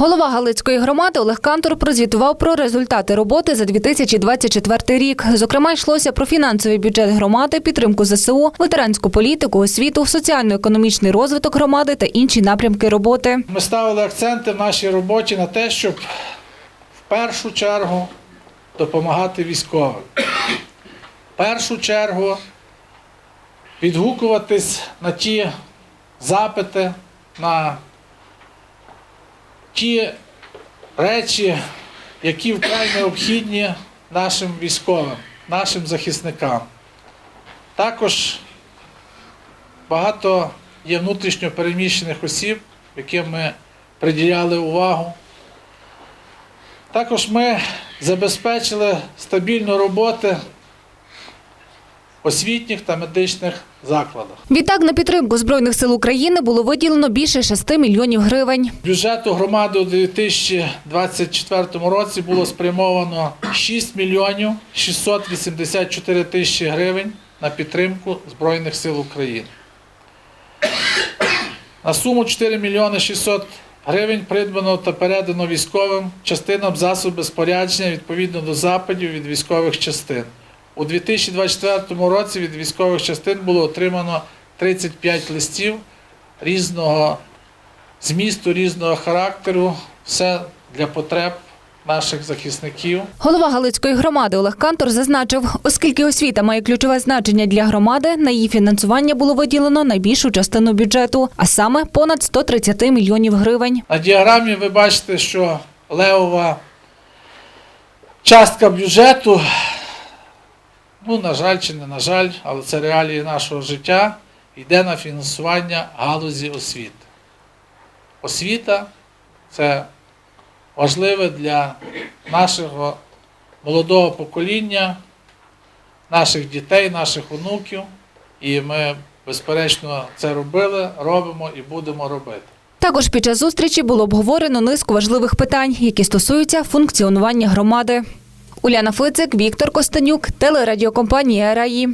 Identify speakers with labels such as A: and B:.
A: Голова Галицької громади Олег Кантор прозвітував про результати роботи за 2024 рік. Зокрема, йшлося про фінансовий бюджет громади, підтримку ЗСУ, ветеранську політику, освіту, соціально-економічний розвиток громади та інші напрямки роботи.
B: Ми ставили акценти в нашій роботі на те, щоб в першу чергу допомагати військовим. В першу чергу відгукуватись на ті запити, на ті речі, які вкрай необхідні нашим військовим, нашим захисникам. Також багато є внутрішньо переміщених осіб, яким ми приділяли увагу. Також ми забезпечили стабільну роботу освітніх та медичних закладах.
A: Відтак на підтримку збройних сил України було виділено більше 6 мільйонів гривень.
B: Бюджету громади у 2024 році було спрямовано 6 мільйонів 684 тисячі гривень на підтримку Збройних сил України. На суму 4 мільйони 600 гривень придбано та передано військовим частинам засоби спорядження відповідно до запитів від військових частин. У 2024 році від військових частин було отримано 35 листів різного змісту, різного характеру, все для потреб наших захисників.
A: Голова Галицької громади Олег Кантор зазначив, оскільки освіта має ключове значення для громади, на її фінансування було виділено найбільшу частину бюджету, а саме понад 130 мільйонів гривень.
B: На діаграмі ви бачите, що левова частка бюджету, ну, на жаль чи не на жаль, але це реалії нашого життя, йде на фінансування галузі освіти. Освіта це важливе для нашого молодого покоління, наших дітей, наших онуків. І ми, безперечно, це робили, робимо і будемо робити.
A: Також під час зустрічі було обговорено низку важливих питань, які стосуються функціонування громади. Уляна Фицик, Віктор Костанюк, телерадіокомпанія РАІ.